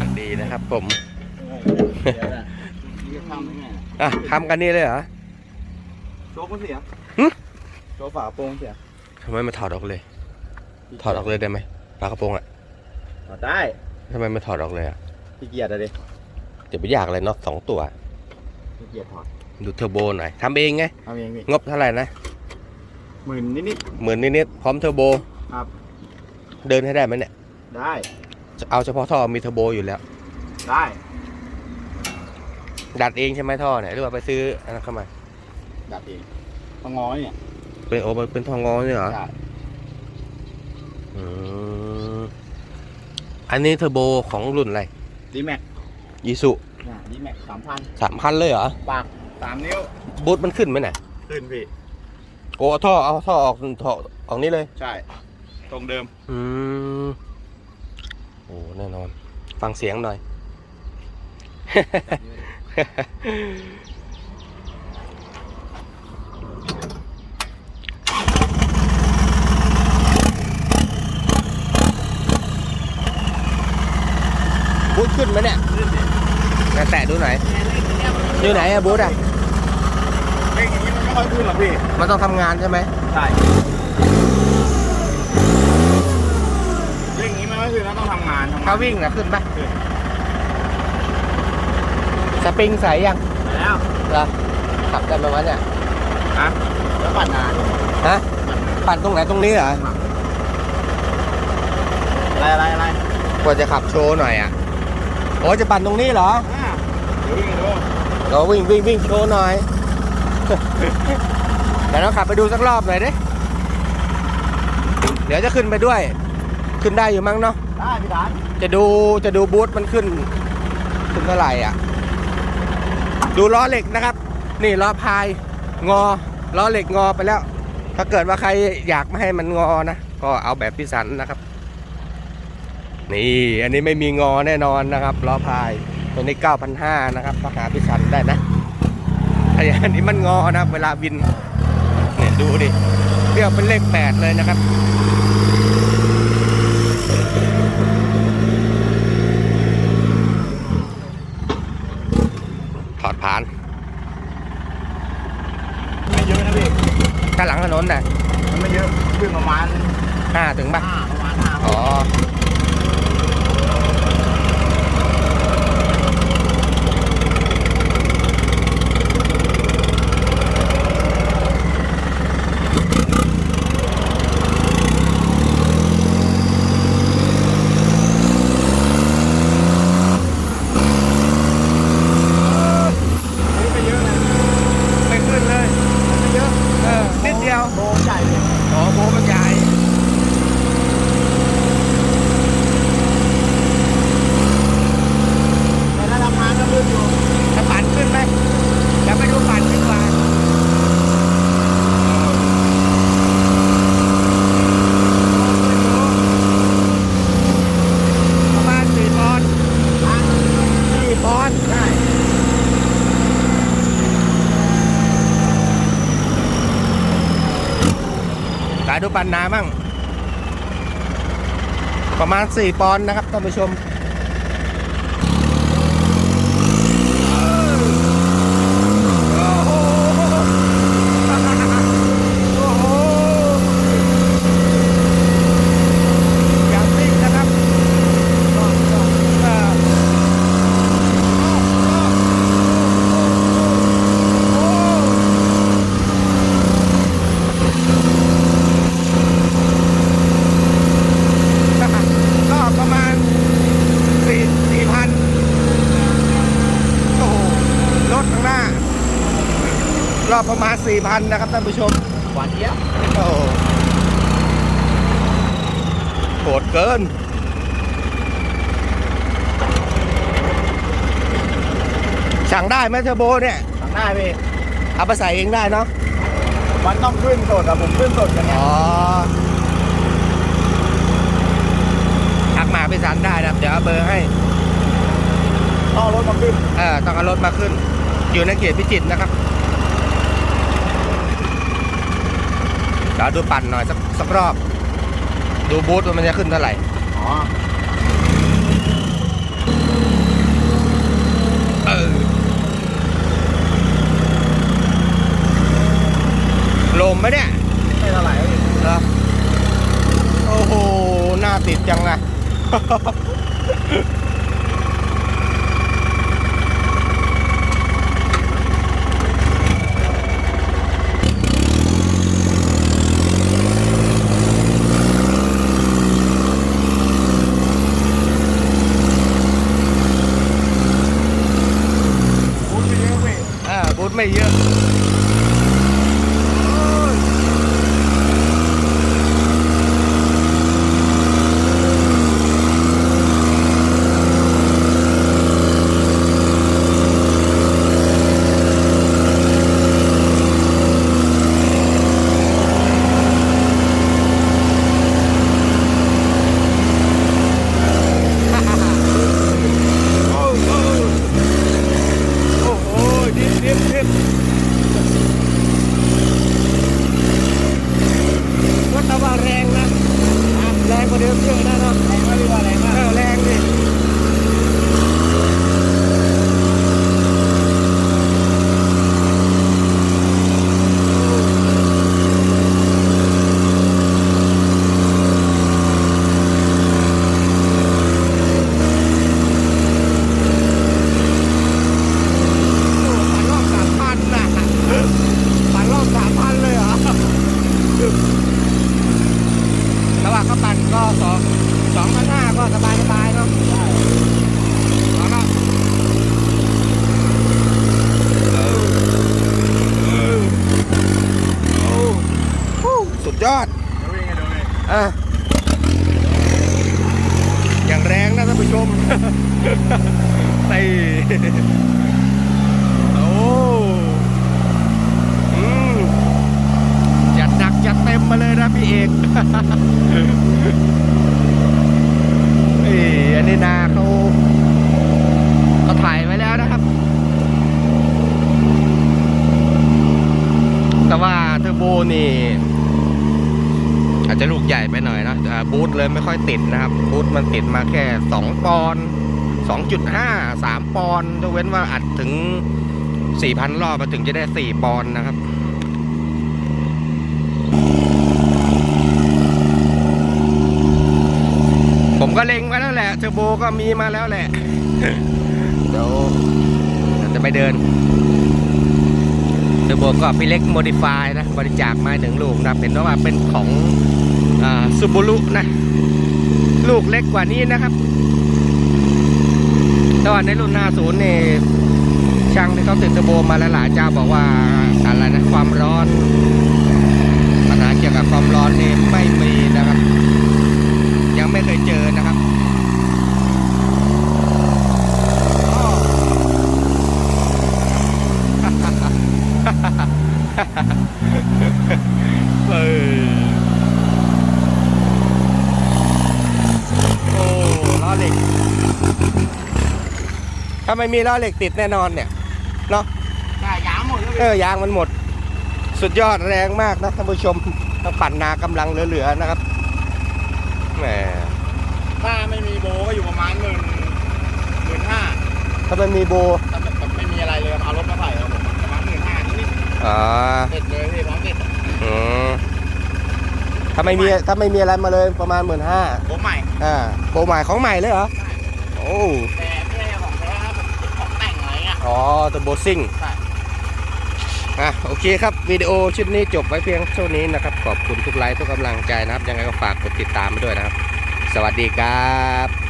ผมเดี๋ยวนะนี่ทำยังไงอะทำกันนี่เลยเหรอโชว์ก็เสียหึโชว์ฝาโปรงเสียทำไมไม่ถอดออกเลย ถอดออกเลยได้ไหมปลากระโปรงอะถอดได้ทำไมไม่ถอดออกเลยอะขี้เกียจอะดิเดี๋ยวไปอยากอะไรเนาะสองตัวขี้เกียจถอดดูเทอร์โบหน่อยทำเองไงทำเองพี่งบเท่าไหร่นะหมื่นนิดหมื่นนิดๆพร้อมเทอร์โบครับ เดินให้ได้ไหมเนี่ยๆได้ เอาเฉพาะท่อมีเทอร์โบอยู่แล้ว ได้ดัดเองใช่ไหมท่อเนี่ยหรือว่าไปซื้ออันนั้นเข้ามาดัดเองต้องงอเนี่ยเป็นโอ้เป็นทองงอเนี่ยเหรอได้อืมอันนี้เทอร์โบของรุ่นอะไรดีแม็กยีสุดีแม็กสามพันสามพันเลยเหรอปากสามนิ้วบูทมันขึ้นไหมเนี่ยขึ้นพี่โอ้เอาท่อเอาท่อออกท่อออกนี้เลย ใช่ ตรงเดิม อืม โอ้แน่นอน ฟังเสียงหน่อย บูทขึ้นไหมเนี่ยขึ้นดิแตะแตะดูหน่อยอยู่ไหนอะบูทอะเร่งอย่างนี้มันไม่ค่อยขึ้นหรอกพี่ มันต้องทำงานใช่ไหมใช่เร่งอย่างนี้มันไม่ขึ้นแล้วต้องทำงานทำงา ถ้านวิ่งนะขึ้นปะขึ้นสปริงใส่ยังไปแล้วเหรอขับกันประมาณเนี่ยฮะแล้วปั่นนานฮะปั่นตรงไหนตรงนี้เหรออะไรอะไรอะไรกว่าจะขับโชว์หน่อยอะโอ้จะปั่นตรงนี้เหรออ่าเดี๋ยววิ่งดูเราวิ่งวิ่งวิ่งโชว์หน่อยเดี๋ยวเราขับไปดูสักรอบหน่อยดิเดี๋ยวจะขึ้นไปด้วย ขึ้นได้อยู่มั้งเนาะได้พี่ดาน จะดูจะดูบูธมันขึ้นขึ้นเท่าไหร่อะ ดูล้อเหล็กนะครับ นี่ล้อพายงอล้อเหล็กงอไปแล้ว ถ้าเกิดว่าใครอยากไม่ให้มันงอนะก็เอาแบบพิสันนะครับ นี่อันนี้ไม่มีงอแน่นอนนะครับล้อพายตัวนี้9,500นะครับก็หาพิสันได้นะไอ้อันนี้มันงอนะเวลาบินเนี่ยดูดิเรียกเป็นเลขแปดเลยนะครับ ถอด ผ่านไม่เยอะนะพี่ข้างหลังถนนน่ะมันไม่เยอะขึ้นประมาณห้าถึงปะห้าประมาณห้าอ๋อ ไม่เยอะนะ ไม่ขึ้นเลย ไม่เยอะ เออนิดเดียว โบใหญ่เลย อ๋อโบมันใหญ่ แต่ถ้าทำงานก็ลื่นอยู่ จะปั่นขึ้นไหมเดี๋ยวไปดูปั่นดีกว่าประมาณสี่ปอนด์สี่ปอนด์ ได้ สาย ดูปั่นนาบ้าง ประมาณสี่ปอนด์นะครับท่านผู้ชม โอ้โหโอ้โหอย่าซิ่งนะครับเออโอ้ก็ประมาณสี่สี่พันโอ้โหรถข้างหน้า รอบประมาณ 4,000 นะครับท่านผู้ชมหวานเจี๊ยบโอ้โหดเกิน สั่งได้ไหมเทอร์โบเนี่ยสั่งได้พี่เอาไปใส่เองได้เนาะมันต้องขึ้นสดอะผมขึ้นสดอย่างเงี้ยอ๋อทักมาไปสั่งได้นะครับ เดี๋ยวเอาเบอร์ให้ต้องเอารถมาขึ้น เออต้องเอารถมาขึ้น อยู่ในเขตพิจิตรนะครับ เราดูปั่นหน่อยสักสักรอบ ดูบูทว่ามันจะขึ้นเท่าไหร่อ๋อลมไหมเนี่ยไม่เท่าไหร่เหรอโอ้โหหน้าติดจังอะ ยอดเดี๋ยววิ่งกันเดี๋ยววิ่งอะอย่างแรงนะท่านผู้ชมไปโอ้อืมจัดหนักจัดเต็มมาเลยนะพี่เอกเอ้ยอันนี้นาเขาเขาถ่ายไว้แล้วนะครับ แต่ว่าเทอร์โบนี่ อาจจะลูกใหญ่ไปหน่อยนะบูทเลยไม่ค่อยติดนะครับ บูทมันติดมาแค่ 2 ปอนด์2.5 3 ปอนด์ยกเว้นว่าอัดถึง 4,000 รอบมาถึงจะได้ 4 ปอนด์นะครับผมก็เล็งไว้แล้วแหละเทอร์โบก็มีมาแล้วแหละ เดี๋ยวเดี๋ยวจะไปเดิน เทอร์โบก็พี่เล็กโมดิฟายนะบริจาคมาถึงลูกนะเป็นว่าเป็นของซูบูรุนะ ลูกเล็กกว่านี้นะครับต่ว่าในรุ่น50นี่ช่างที่เขาติดเทอร์โบมาหลายๆเจ้าบอกว่าอะไรนะความร้อนปัญหาเกี่ยวกับความร้อนนี่ไม่มีนะครับ ยังไม่เคยเจอนะครับอ้อ เออ โอ้ล้อเหล็ก ถ้าไม่มีล้อเหล็กติดแน่นอนเนี่ย เนาะได้ยางหมดแล้วเอพี่อยางมันหมด สุดยอดแรงมากนะท่านผู้ชมต้องปั่นนากำลังเหลือๆนะครับ แหม ถ้าไม่มีโบก็อยู่ประมาณหมื่นหมื่นห้าถ้ามันมีโบถ้าแบบไม่มีอะไรเลยเอารถมาใส่ครับผม นิดอ่าๆเสร็จเลยพี่พร้อมเสร็จอืมถ้าไม่มีถ้าไม่มีอะไรมาเลยประมาณหมื่นห้าโบใหม่อ่าโปรใหม่ของใหม่เลยเหรอโอ้แต่ไม่ใช่ของแท้ครับผมเป็นของแต่งอะไรเงี้ยอ๋อตัวโบซิ่งใช่อะโอเคครับวิดีโอชุดนี้จบไว้เพียงเท่านี้นะครับ ขอบคุณทุกไลค์ทุกกำลังใจนะครับ ยังไงก็ฝากกดติดตามมาด้วยนะครับ สวัสดีครับ